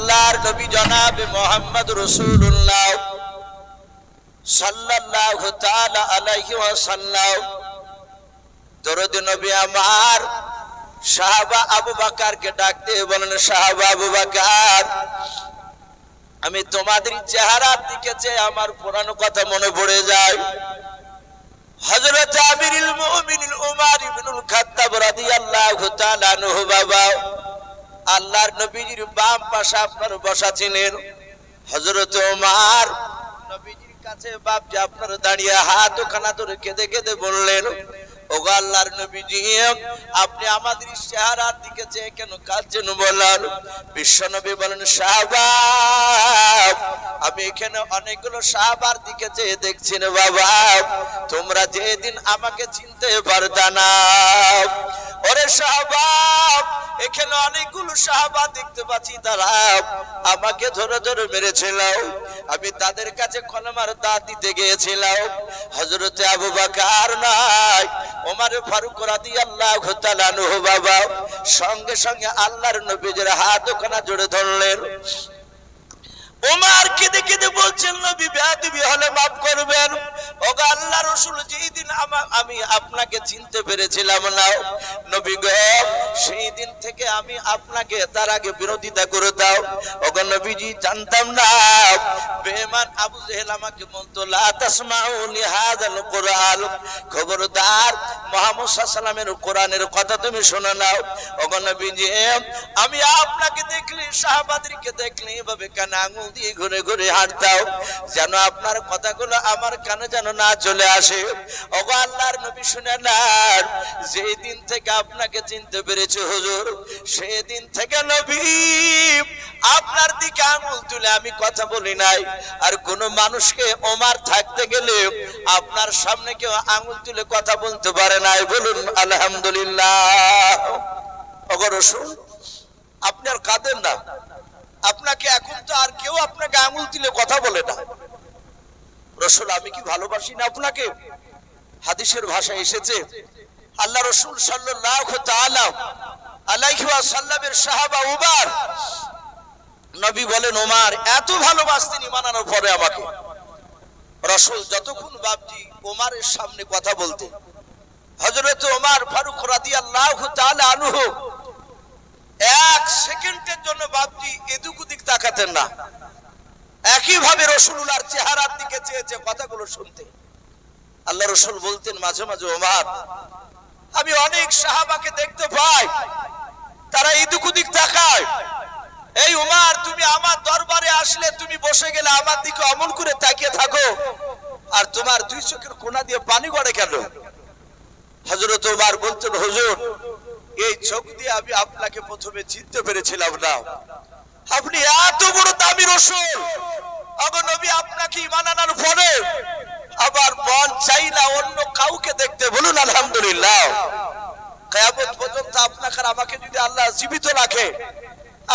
আল্লাহর নবী জনাবে মোহাম্মদ রসুল্লাহ সাল্লাল্লাহু তাআলা আলাইহি ওয়াসাল্লাম। দরুদ নবী আমার সাহাবা আবু বাকারকে ডাকতে বলেন, সাহাবা আবু বাকার, আমি তোমাদের চেহারার দিকে চেয়ে আমার পুরানো কথা মনে পড়ে যায়। হযরত আমিরুল মুমিনিন উমর ইবনুল খাত্তাব রাদিয়াল্লাহু তাআলা আনহু বাবা আল্লাহর নবীজির বাম পাশে আপনার বসা ছিলেন। হজরত ওমার। নবীজির কাছে বাপ যে আপনার দাঁড়িয়ে হাত ওখানা ধরে কেঁদে কেঁদে বললেন ওগো আল্লাহর আপনি আমাদের চেহারার দিকে চেয়ে কেন কাঁদছেন বলেন বিশ্বনবী বলেন, সাহাবাব, আমি এখানে অনেকগুলো সাহাবার দিকে চেয়ে দেখছি বাবা। তোমরা যেদিন আমাকে চিনতে পারতা না। ওরে সাহাবাব, এখানে অনেকগুলো সাহাবা দেখতে পাচ্ছি তারা। আমাকে ধরে ধরে মেরেছিল আমি তাদের কাছে কলমার দাঁত দিতে গিয়েছিলাম। হজরতে আবু বাকার নাই ওমারে ফারুক রাদি আল্লাহ বাবা সঙ্গে সঙ্গে আল্লাহর নবীজের হাত ওখানে জুড়ে ধরলেন। ওমার কেঁদে কেঁদে বলছেন, নবী, বেয়াদবি হলে মাফ করবেন। ওগো আল্লাহ রসুল যেই দিন আমা- আপনাকে চিনতে পেরেছিলাম না, নবী গো সেই দিন থেকে আমি আপনাকে তার আগে বিরোধিতা করে দাও ওগো নবীজি, জানতাম না বেমান আবু জেহেল আমাকে বলতো, লা তাসমাউ লিহাদাল কোরআন। খবরদার মুহাম্মদ সাল্লামের কোরআনের কথা তুমি শুনে নাও। ওগো নবীজি, আমি আপনাকে দেখলি, সাহাবাদেরকে দেখলি, এভাবে কানে আঙুল দিয়ে ঘুরে ঘুরে হাঁটতাও যেন আপনার কথাগুলো আমার কানে যেন না চলে আসে। ওগো আল্লাহর নবী শুনে নেন যেই দিন থেকে আপনাকে চিনতে পেরেছে হুজুর সেই দিন থেকে নবী, আপনার দিকে আঙুল তুলে আমি কথা বলি নাই। আর কোন মানুষকে ওমার থাকতে গেলে আপনার সামনে কেউ আঙুল তুলে কথা বলতে পারে নাই। বলুন, আলহামদুলিল্লাহ। ওগো রসুল, আপনি আর কাঁদেন না। আপনাকে এখন তো আর কেউ আপনাকে আঙুল দিলে কথা বলে না। রসুল, আমি কি ভালোবাসি না আপনাকে? হাদিসের ভাষা এসেছে, আল্লাহ রসুল ওয়াসাল্লামের সাহাবা উবার নবী বলেন ওমার এত ভালোবাসতেন ইমানানোর পরে আমাকে। রসুল যতক্ষণ বাপজি ওমারের সামনে কথা বলতে হযরত ওমার ফারুক রাদিয়াল্লাহু তাআলা আনহু এক সেকেন্ডের জন্য বাপজি এদিক ওদিক তাকাতেন না। একই একইভাবে রসুলুল্লাহর চেহারার দিকে চেয়েছে কথাগুলো শুনতে। আল্লাহ রসুল বলতেন মাঝে মাঝে, ওমার, আমি অনেক সাহাবাকে দেখতে পাই। তারা এদিক ওদিক তাকায়। এই উমার তুমি আমার দরবারে আসলে তুমি বসে গেলে আমার দিকে অমন করে তাকিয়ে থাকো। আর তোমার দুই চোখের কোনা দিয়ে পানি গড়ে কেন? হজরত উমার বলতেন, হুজুর এই চোখ দিয়ে আমি আপনাকে প্রথমে চিনতে পেরেছিলাম না। আপনি এত বড় দামি অগো নবী আপনাকে ইমান আনার পরে আবার মন চাই না অন্য কাউকে দেখতে। বলুন, আলহামদুলিল্লাহ। কেয়ামত পর্যন্ত আপনাকে আমাকে যদি আল্লাহ জীবিত রাখে,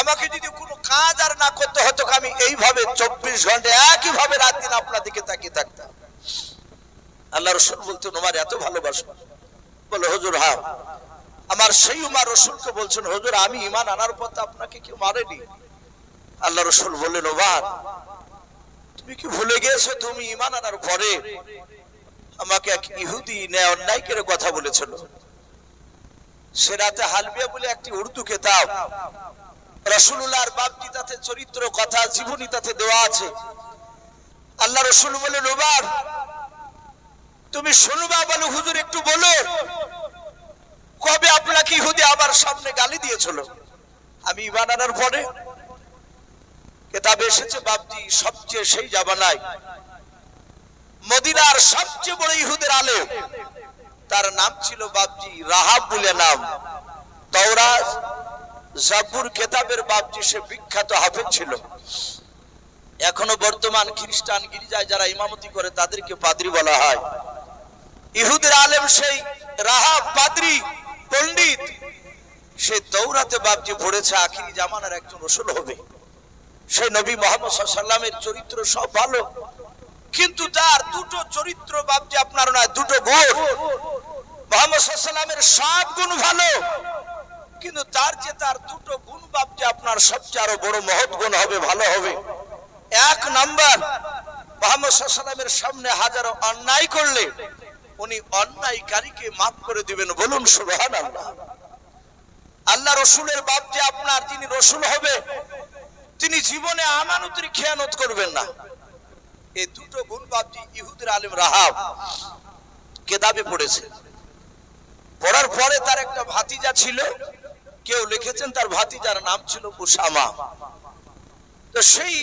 আমাকে যদি কোনো কাজ আর না করতে হতো, আমি এইভাবে চব্বিশ ঘণ্টা একই ভাবে রাত দিন আপনার দিকে তাকিয়ে থাকতাম। আল্লাহ রসুল বলতেন, তোমার এত ভালোবাসো। বলে, হুজুর হ্যাঁ। আমার সেই উমার রসুলকে বলছেন, হুজুর, আমি ইমান আনার তো আপনাকে কেউ মারেনি? আল্লাহ রসুল বললেন, ওবার, তুমি কি ভুলে গিয়েছো তুমি ইমান আনার পরে আমাকে এক ইহুদি ন্যায় অন্যায় করে কথা বলেছিল? সে রাতে হালবিয়া বলে একটি উর্দু কেতাব রসুল্লাহর বাপটি তাতে চরিত্র, কথা, জীবনী তাতে দেওয়া আছে। আল্লাহ রসুল বলে ওবার, তুমি শুনবা বলো হুজুর একটু বলো। কবে আপনাকে ইহুদি আবার সামনে গালি দিয়েছিল? আমি ইমান আনার পরে এসেছে, বাপজি, সবচেয়ে সেই মদিনার সবচেয়ে বড় ইহুদের আলেম। তার নাম ছিল বাপজি রাহাব বলে নাম। জাবুর কেতাবের বাপজি সে বিখ্যাত হাফেজ ছিল। এখনও বর্তমান খ্রিস্টান গির্জায় যারা ইমামতি করে তাদেরকে পাদ্রি বলা হয়। ইহুদের আলেম সেই রাহাব পাদ্রি। পণ্ডিত, সে তৌরাতে বাপজি পড়েছে আখিরি জামানার একজন রসুল হবে। সে নবী মোহাম্মদ সাল্লামের চরিত্র সব ভালো, কিন্তু তার দুটো চরিত্র বাপজি আপনার নয়, দুটো গুণ। মোহাম্মদ সাল্লামের সব গুণ ভালো, কিন্তু তার যে তার দুটো গুণ বাপজি আপনার সবচেয়ে আরও বড় মহৎ গুণ হবে, ভালো হবে। এক নাম্বার, মোহাম্মদ সাল্লামের সামনে হাজারো অন্যায় করলে উনি অন্যায়কারীকে মাফ করে দিবেন, বলুন সুবহান আল্লাহ আল্লাহ রসুলের বাপ যে আপনার, তিনি রসুল হবে। তিনি জীবনে আমানতের খেয়ানত করবেন না। এই দুটো গুণ বাপজি ইহুদের আলিম রাহাব কেতাবে পড়েছে। পড়ার পরে তার একটা ভাতিজা ছিল, কেউ লিখেছেন তার ভাতিজার নাম ছিল উসামা। তো সেই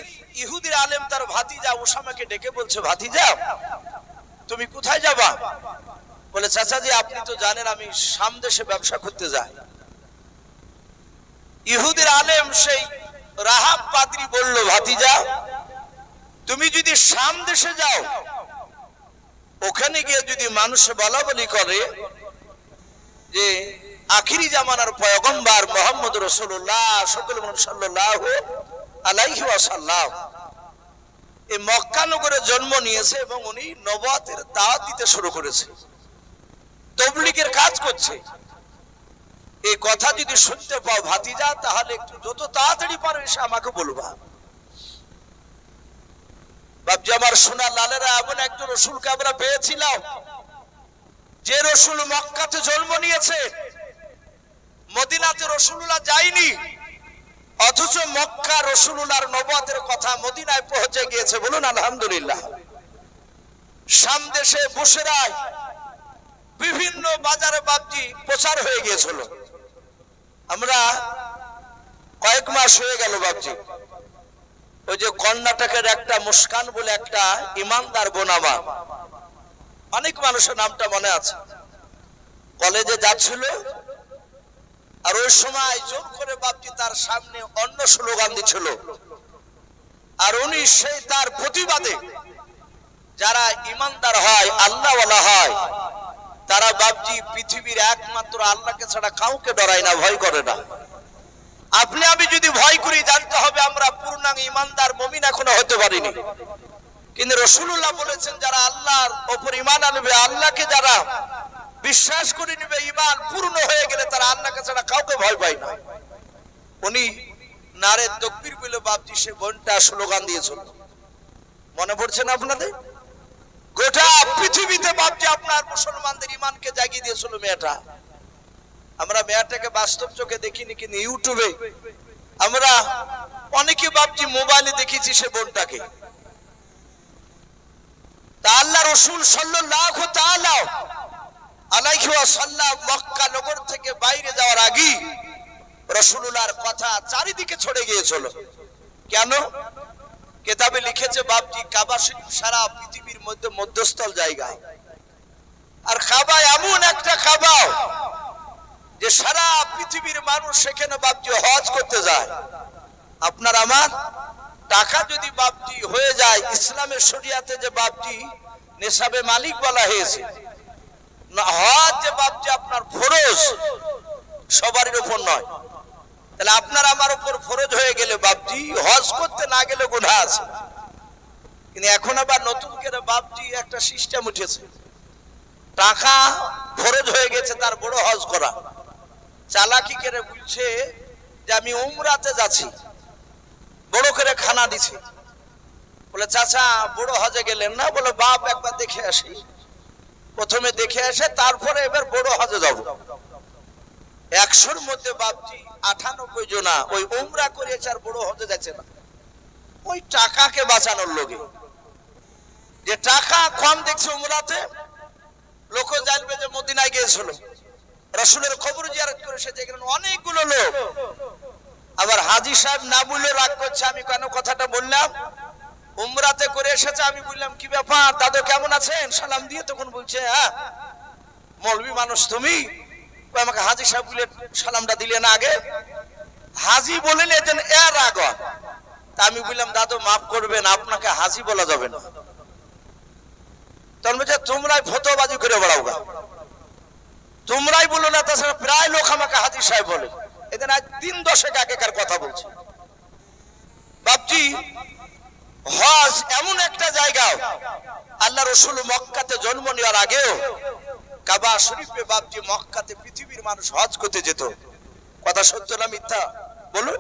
ইহুদির আলেম তার ভাতিজা উসামাকে ডেকে বলছে, ভাতিজা তুমি কোথায় যাবা? বলে, চাচাজি, আপনি তো জানেন আমি সামদেশে ব্যবসা করতে যাই। ইহুদির আলেম সেই রাহাব পাদ্রি বলল, ভাতিজা, তুমি যদি সাম দেশে যাও, ওখানে গিয়ে যদি মানুষে বলা বলি করে যে, আখিরি জামানার পয়গম্বর মোহাম্মদ রসুল্লাহ, সকল সাল্লাহ আলাইহি ওয়াসাল্লাম এই মক্কা নগরে জন্ম নিয়েছে এবং উনি নবাতের দাওয়াত দিতে শুরু করেছে। তবলিগের কাজ করছে। এই কথা যদি শুনতে পাও ভাতিজা, তাহলে একটু যত তাড়াতাড়ি পারো এসে আমাকে বলবা। বাবজি আমার সোনা লালেরা এমন একজন রসুলকে আমরা পেয়েছিলাম, যে রসুল মক্কাতে জন্ম নিয়েছে। মদিনাতে রসুল্লাহ যায়নি। অথচ মক্কা রসুল্লাহর নবাতের কথা মদিনায় পৌঁছে গিয়েছে। বলুন, আলহামদুলিল্লাহ। সামদেশে বসেরায় বিভিন্ন বাজারে বাবজি প্রচার হয়ে গিয়েছিল। আমরা কয়েক মাস হয়ে গেল বাবজি। ওই যে কর্ণাটকের একটা মুস্কান বলে একটা ইমানদার বোনামা। অনেক মানুষের নামটা মনে আছে। কলেজে যাচ্ছিল আর ওই সময় জোর করে বাপজি তার সামনে অন্য স্লোগান দিচ্ছিল। আর উনি সেই তার প্রতিবাদে যারা ইমানদার হয়, আল্লাহওয়ালা হয়, তারা বাপজি পৃথিবীর একমাত্র আল্লাহকে ছাড়া কাউকে ডরায় না, ভয় করে না। আপনি, আমি যদি ভয় করি, জানতে হবে আমরা পূর্ণাঙ্গ ইমানদার মমিন এখনও হতে পারিনি। কিন্তু রসুল্লাহ বলেছেন, যারা আল্লাহর ওপর ইমান আনবে, আল্লাহকে যারা বিশ্বাস করে নিবে ইমান পূর্ণ হয়ে গেলে তারা আল্লাহকে ছাড়া কাউকে ভয় পায় না। উনি নারে তকবির বলে বাপজি সে বোনটা স্লোগান দিয়েছিল মনে পড়ছে না আপনাদের? গোটা পৃথিবীতে বাপজি আপনার মুসলমানদের ইমানকে জাগিয়ে দিয়েছিল মেয়েটা। আমরা মেয়েটাকে বাস্তব চোখে দেখিনি, কিন্তু ইউটিউবে আমরা অনেকে বাপজি মোবাইলে দেখেছি সে বোনটাকে। তা আল্লাহ রসুল সাল্লাল্লাহু তাআলা আলাইহি ওয়াসাল্লাম মক্কা নগর থেকে বাইরে যাওয়ার আগে রসুলুল্লাহর কথা চারিদিকে ছড়ে গিয়েছিল। কেন? কেতাবে লিখেছে বাপজি কাবা সারা পৃথিবীর মধ্যে মধ্যস্থল জায়গা। আর কাবা এমন একটা কাবা যে সারা পৃথিবীর মানুষ সেখানে বাপজি হজ করতে যায়। আপনার আমার টাকা যদি বাপজি হয়ে যায়, ইসলামের শরিয়াতে যে বাপজি নেশাবে মালিক বলা হয়েছে হজ যে বাপজি আপনার ফরজ, সবারই উপর নয়। তাহলে আপনার আমার উপর ফরজ হয়ে গেলে বাপজি, হজ করতে না গেলে গুণা আছে। কিন্তু এখন আবার নতুন করে বাপজি একটা সিস্টেম উঠেছে। টাকা ফরজ হয়ে গেছে, তার বড় হজ করা। চালাকি করে বলছে যে আমি উমরাতে যাচ্ছি, বড় করে খানা দিছি বলে, চাচা, বড় হজে গেলেন না? বলে, বাপ একবার দেখে আসি। প্রথমে দেখে আসে, তারপরে এবার বড় হজে যাব। একশোর মধ্যে বাপজি আটানব্বই জনা ওই উমরা করেছে আর বড় হজে যাচ্ছে না। ওই টাকাকে বাঁচানোর লোকে। যে টাকা কম দেখছে উমরাতে, লোক জানবে যে মদিনায় গিয়েছিল। রসুলের খবর জিয়ারত করে সে দেখলেন অনেকগুলো লোক। আবার হাজি সাহেব না বললে রাগ করছে, আমি কেন কথাটা বললাম? উমরাতে করে এসেছে, আমি বললাম, কি ব্যাপার? দাদু কেমন আছেন? সালাম দিয়ে তখন বলছে হ্যাঁ মৌলবী মানুষ তুমি। আমাকে হাজি সাহেব বলে সালামটা দিলে না আগে? হাজি বলেন এজন এর রাগ তা আমি বললাম, দাদু, মাফ করবেন, আপনাকে হাজি বলা যাবে না। তখন বলছে, তোমরাই ফতোবাজি করে বেড়াও গা। তোমরাই বলো না, তাছাড়া প্রায় লোক আমাকে হাজি সাহেব বলে। এদিন আজ দিন দশেক আগেকার কথা বলছি। বাপজি হজ এমন একটা জায়গা আল্লাহ রসুল মক্কাতে জন্ম নেওয়ার আগেও কাবা শরীফে বাপজি মক্কাতে পৃথিবীর মানুষ হজ করতে যেত। কথা সত্য না মিথ্যা? বলুন।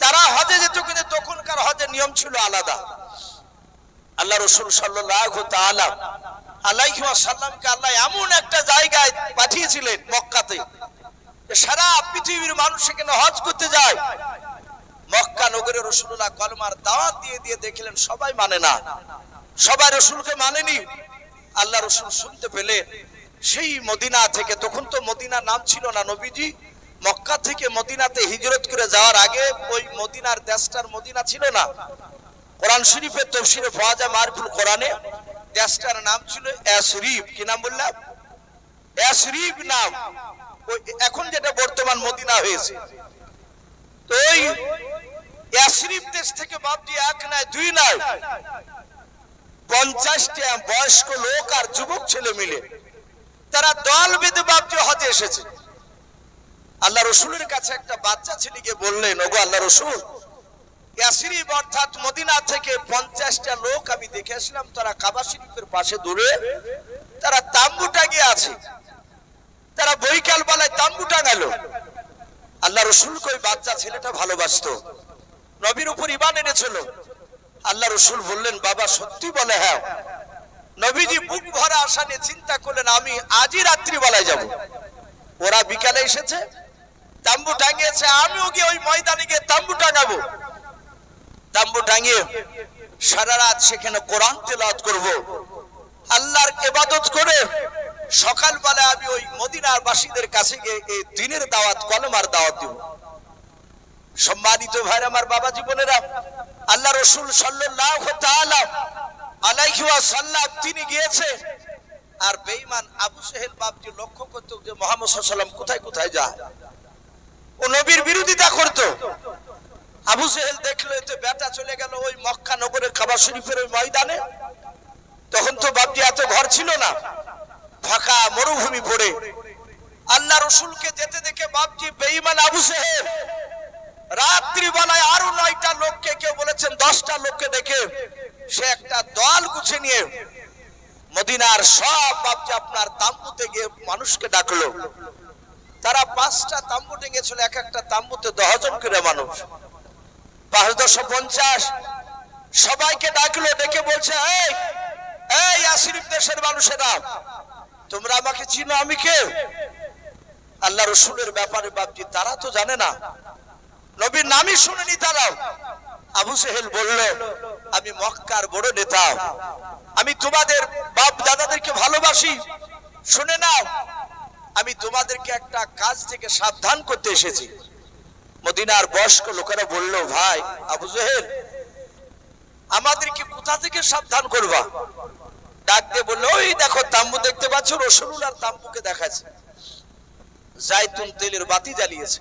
তারা হজে যেত, কিন্তু তখনকার হজের নিয়ম ছিল আলাদা। আল্লাহ রসুল সাল্লাল্লাহু তাআলা আলাইহি ওয়াসাল্লামকে আল্লাহ এমন একটা জায়গায় পাঠিয়েছিলেন মক্কাতে সারা পৃথিবীর মানুষ সেখানে হজ করতে যায়। মক্কা নগরে রসুল্লাহ কলমার দাওয়াত দিয়ে দিয়ে দেখলেন, সবাই মানে না। সবাই রসুলকে মানেনি। আল্লাহ রসুল শুনতে পেলে সেই মদিনা থেকে, তখন তো মদিনা নাম ছিল না নবীজি, মক্কা থেকে মদিনাতে হিজরত করে যাওয়ার আগে ওই মদিনার দেশটার মদিনা ছিল না। কোরআন শরীফের তফসিরে ফাজা মারফুল কোরআনে দেশটার নাম ছিল অ্যাশরিফ কি নাম বললাম? অ্যাশরিফ নাম। ওই এখন যেটা বর্তমান মদিনা হয়েছে। তো ওই অ্যাশরিফ দেশ থেকে বাপজি এক নয় দুই নয় পঞ্চাশটা বয়স্ক লোক আর যুবক ছেলে মিলে তারা দল বেঁধে বাপজি হজে এসেছে। আল্লাহ রসুলের কাছে একটা বাচ্চা ছেলেকে বললেন, ওগো আল্লাহ রসুল, ইয়াসিরিব অর্থাৎ মদিনা থেকে পঞ্চাশটা লোক আমি দেখে আসলাম, তারা কাবা শরীফের পাশে দূরে তারা তাম্বু টাঙিয়ে আছে। তারা বৈকাল বেলায় তাম্বু টাঙালো আল্লাহ রসুল কই, বাচ্চা ছেলেটা ভালোবাসতো। নবীর উপর ইমান এনেছিল। আল্লাহ রসুল বললেন, বাবা, সত্যি বলে হ্যাঁ। নবীজি বুক ভরা আশা নিয়ে চিন্তা করলেন, আমি আজই রাত্রিবেলায় যাব। ওরা বিকালে এসেছে, তাম্বু টাঙিয়েছে, আমিও গিয়ে ওই ময়দানে গিয়ে তাম্বু টাঙাবো। তাম্বু টাঙিয়ে সারা রাত সেখানে কোরআন তেলাওয়াত করব। আল্লাহর ইবাদত করে সকালবেলা আমি ওই মদিনার বাসীদের কাছে গিয়ে এই দিনের দাওয়াত, কলমার দাওয়াত দিব। সম্মানিত ভাইরা, আমার বাবা জীবনেরা, আল্লাহ রসুল ওয়াসাল্লাম তিনি গিয়েছে, আর বেঈমান আবু সেহেল বাপজি লক্ষ্য করতো যে মোহাম্মদ কোথায় কোথায় যায়। ও নবীর বিরোধিতা করতো। আবু সেহেল দেখল এতে বেটা চলে গেল ওই মক্কা নগরের খাবার শরীফের ওই ময়দানে। তখন তো বাপজি এত ঘর ছিল না, ফাঁকা মরুভূমি পড়ে আল্লাহ রসুলকে যেতে দেখে বাপজি বেঈমান আবু সেহেল রাত্রি বেলায় আরও নয়টা লোককে, কেউ বলেছেন দশটা লোককে দেখে সে একটা দল গুছে নিয়ে মদিনার সব বাপজি আপনার তাম্বুতে গিয়ে মানুষকে ডাকলো। তারা পাঁচটা তাম্বু টেঙেছিল এক একটা তাম্বুতে দশজন করে মানুষ। পাঁচ দশশো পঞ্চাশ সবাইকে ডাকলো, ডেকে বলছে, এই এই আসিরিফ দেশের মানুষেরা, তোমরা আমাকে চিনো, আমি কে? আল্লাহ রসুলের ব্যাপারে বাপজি, তারা তো জানে না। নবীর নামই শুনেনি তারাও আবু সেহেল বলল, আমি মক্কার বড় নেতা। আমি তোমাদের বাপ দাদাদেরকে ভালোবাসি। শুনে নাও, আমি তোমাদেরকে একটা কাজ থেকে সাবধান করতে এসেছি। মদিনার বয়স্ক লোকেরা বলল, ভাই, আবু জহেল, আমাদেরকে কোথা থেকে সাবধান করবা? ডাক দিয়ে বলল, ওই দেখো, তাম্বু দেখতে পাচ্ছ, রসুল আর তাম্বুকে দেখাচ্ছে। জাইতুন তেলের বাতি জ্বালিয়েছে।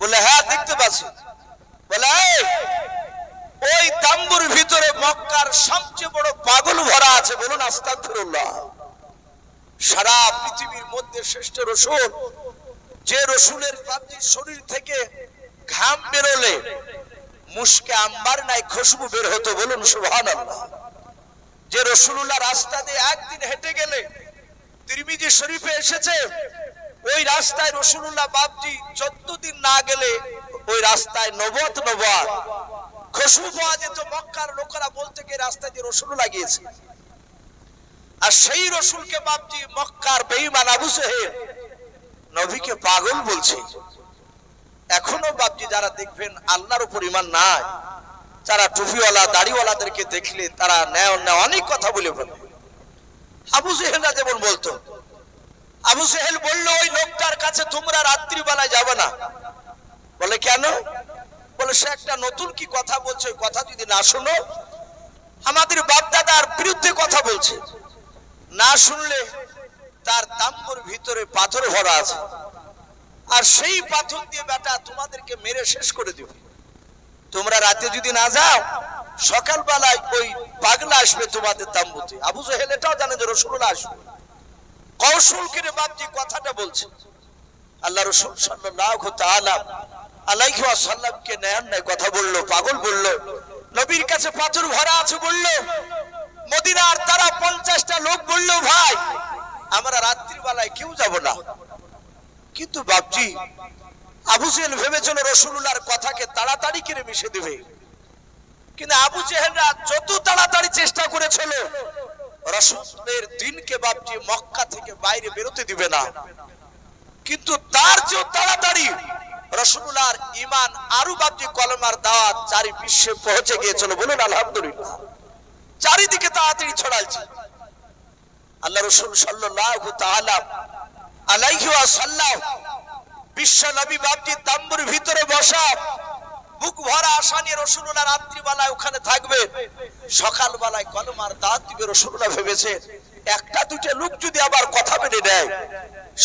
বলে হ্যাঁ দেখতে পাচ্ছি। বলে ওই তাম্বুর ভিতরে মক্কার সবচেয়ে বড় পাগল ভরা আছে। বলুন, আস্তাগফিরুল্লাহ। সারা পৃথিবীর মধ্যে শ্রেষ্ঠ রসুল, যে রসুলের বাপজির শরীর থেকে ঘাম বেরোলে মুশকে আম্বার নাই খুশবু বের হতো। বলুন, সুবহানাল্লাহ। যে রসুল্লাহ রাস্তা দিয়ে একদিন হেঁটে গেলে তিরমিজি শরীফে এসেছে ওই রাস্তায় রসুল্লাহ বাপজি চোদ্দ দিন না গেলে ওই রাস্তায় নবত নবাত খুশবু পাওয়া যেত মক্কার লোকেরা বলতে গিয়ে রাস্তায় যে রসুল্লাহ গিয়েছে আর সেই রসুলকে বাপজি মক্কার বেঈমান আবু সাহেব নবীকে পাগল বলছে। এখনও বাপজি যারা দেখবেন আল্লাহর উপর ইমান নাই, যারা টুপিওয়ালা, দাড়িওয়ালাদেরকে দেখলে তারা নেয় নেয় অনেক কথা বলে ফেলে আবু সেহেলরা যেমন বলতো আবু সেহেল বলল, ওই লোকটার কাছে তোমরা রাত্রিবেলায় যাবে না। বলে, কেন? বলে, সে একটা নতুন কি কথা বলছে, ওই কথা যদি না শোনো, আমাদের বাপদাদার বিরুদ্ধে কথা বলছে। না শুনলে তার তাম্বুর ভিতরে পাথর ভরা আছে। আর সেই পাথর দিয়ে বেটা তোমাদেরকে মেরে শেষ করে দিবে। তোমরা রাতে যদি না যাও, সকালবেলায় ওই পাগলা আসবে তোমাদের তাম্বুতে। আবু জাহেল এটাও জানে যে রসুল্লাহ আসবে। কৌশল করে বাপজি কথাটা বলছে। আল্লাহ রসুল সাল্লাল্লাহু তাআলা আলাইহি ওয়াসাল্লামকে নেয়ার নাই কথা বলল, পাগল বলল, নবীর কাছে পাথর ভরা আছে বলল, মদিনার তারা পঞ্চাশটা লোক বলল, ভাই, আমরা রাত্রিবেলায় কেউ যাব না। কিন্তু বাপজি, আবু জেহেল ভেবেছিল রসুল্লাহর কথাকে তাড়াতাড়ি করে মিশে দেবে। কিন্তু আবু জেহেলরা যত তাড়াতাড়ি চেষ্টা করেছিল রসুলের দিনকে বাপজি মক্কা থেকে বাইরে বেরোতে দিবে না। কিন্তু তার চেয়েও তাড়াতাড়ি রসুল্লাহর ইমান আরু কলমার দাওয়াত চারি বিশ্বে পৌঁছে গিয়েছিল। বলুন, আলহামদুলিল্লাহ। চারিদিকে তাড়াতাড়ি ছড়াইছে। আল্লাহ রসুল সাল্লাল্লাহু তাআলা আলাইহি ওয়াসাল্লাম বিশ্ব নবী বাপজি তাম্বুর ভিতরে বসা বুক ভরা আশা নিয়ে রসুল্লাহ রাত্রিবেলায় ওখানে থাকবে। সকালবেলায় কলমার দাঁত দিবে রসুল্লাহ ভেবেছে, একটা দুটো লোক যদি আবার কথা মেনে নেয়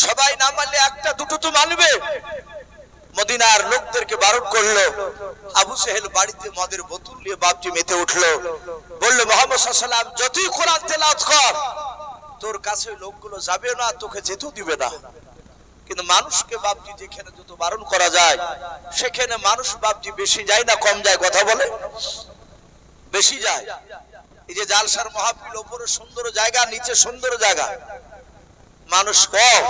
সবাই না মানলে একটা দুটো তো মানবে। মদিনার লোকদেরকে বারণ করল। আবু সেহেল বাড়িতে মদের বোতল নিয়ে বাপজি মেতে উঠল। বলল, মোহাম্মদ সাল্লাম যতই কোরআন তেলাওয়াত কর, তোর কাছে লোকগুলো যাবে না, তোকে যেতেও দিবে না। কিন্তু মানুষকে বাপজি যেখানে যত বারণ করা যায়, সেখানে মানুষ বাপজি বেশি যায় না, কম যায়, কথা বলে? বেশি যায়। এই যে জালসার মহাপিল ওপরে সুন্দর জায়গা, নিচে সুন্দর জায়গা। মানুষ কম।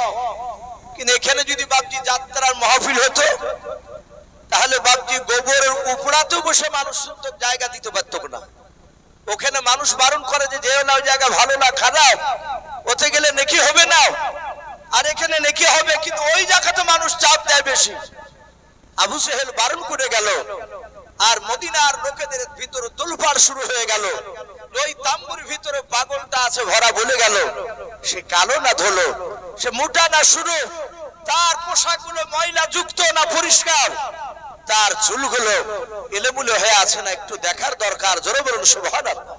কিন্তু এখানে যদি বাপজি যাত্রার মহাফিল হতো, তাহলে বাপজি গোবরের উপড়াতেও বসে মানুষ সুন্দর জায়গা দিতে পারতো না। ওখানে মানুষ বারণ করে যে, যেও না, ওই জায়গা ভালো না, খারাপ। ওতে গেলে নেকি হবে না? আর এখানে নেকি হবে, কিন্তু ওই জায়গাতে মানুষ চাপ দেয় বেশি। আবু সেহেল বারণ করে গেল, আর মদিনার লোকেদের ভিতরে তোলপাড় শুরু হয়ে গেল। ওই তাম্বুর ভিতরে পাগলটা আছে ভরা বলে গেল, সে কালো না ধলো, সে মোটা না শুরু তার পোশাকগুলো ময়লা যুক্ত না পরিষ্কার, তার চুলগুলো এলেমুলে হয়ে আছে না, একটু দেখার দরকার, জোরে বলুন, সুবহানাল্লাহ।